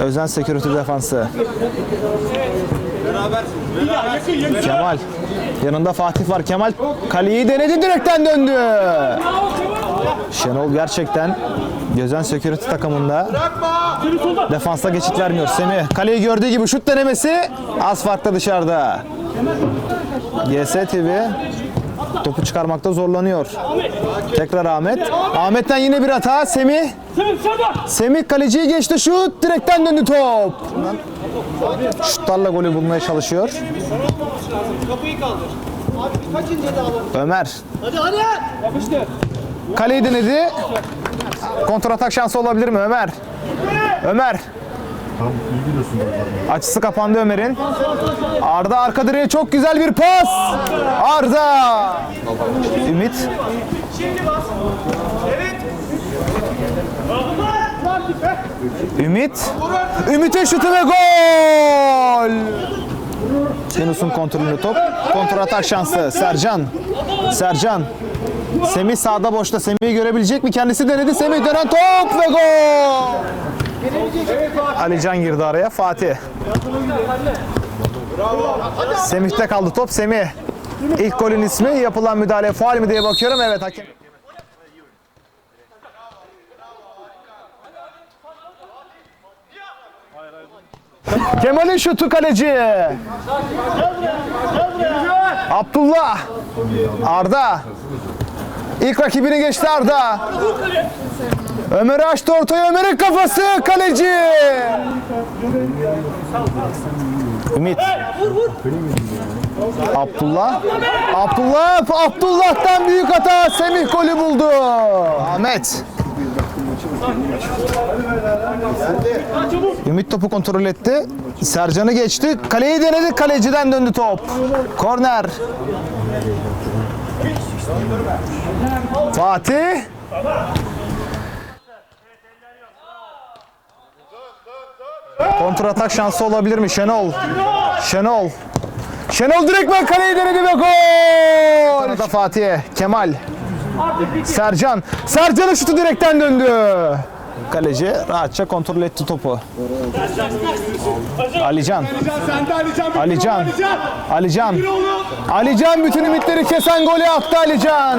Özen Security defansı. Kemal. Yanında Fatih var. Kemal kaleyi denedi direkten döndü. Şenol gerçekten Gözen Security takımında defansta geçit vermiyor. Semih kaleyi gördüğü gibi şut denemesi az farklı dışarıda. GS TV topu çıkarmakta zorlanıyor. Tekrar Ahmet. Ahmet'ten yine bir hata. Semih. Semih kaleciyi geçti. Şut direkten döndü top. Şutlarla golü bulmaya çalışıyor. Ömer. Kaleyi denedi. Kontratak şansı olabilir mi Ömer? Ömer. Açısı kapandı Ömer'in. Arda arka direğe çok güzel bir pas. Arda. Ümit. Ümit. Ümit'in şutu ve gol. Yunus'un kontrolünde top. Kontratak şansı. Sercan. Sercan. Semih sağda boşta. Semih'i görebilecek mi? Kendisi denedi. Semih dönen top ve gol. Alican girdi araya. Fatih. Semih'te kaldı top. Semih. İlk golün ismi yapılan müdahale faal mi diye bakıyorum. Evet hakem. Kemal'in şutu kaleci. Abdullah. Arda. İlk rakibini geçti Arda. Ömer'i açtı ortaya. Ömer'in kafası kaleci. Ümit. Abdullah. Abdullah. Abdullah'tan büyük hata. Semih golü buldu. Ahmet. Ümit topu kontrol etti. Sercan'ı geçti. Kaleyi denedi. Kaleciden döndü top. Korner. Fatih. Kontratak şansı olabilir mi? Şenol. Şenol. Şenol direktmen kaleyi denedi ve gol. Fatih'e. Kemal. Sercan. Sercan'ın şutu direkten döndü. Kaleci rahatça kontrol etti topu. Alican. Alican. Alican. Alican bütün ümitleri kesen golü attı Alican.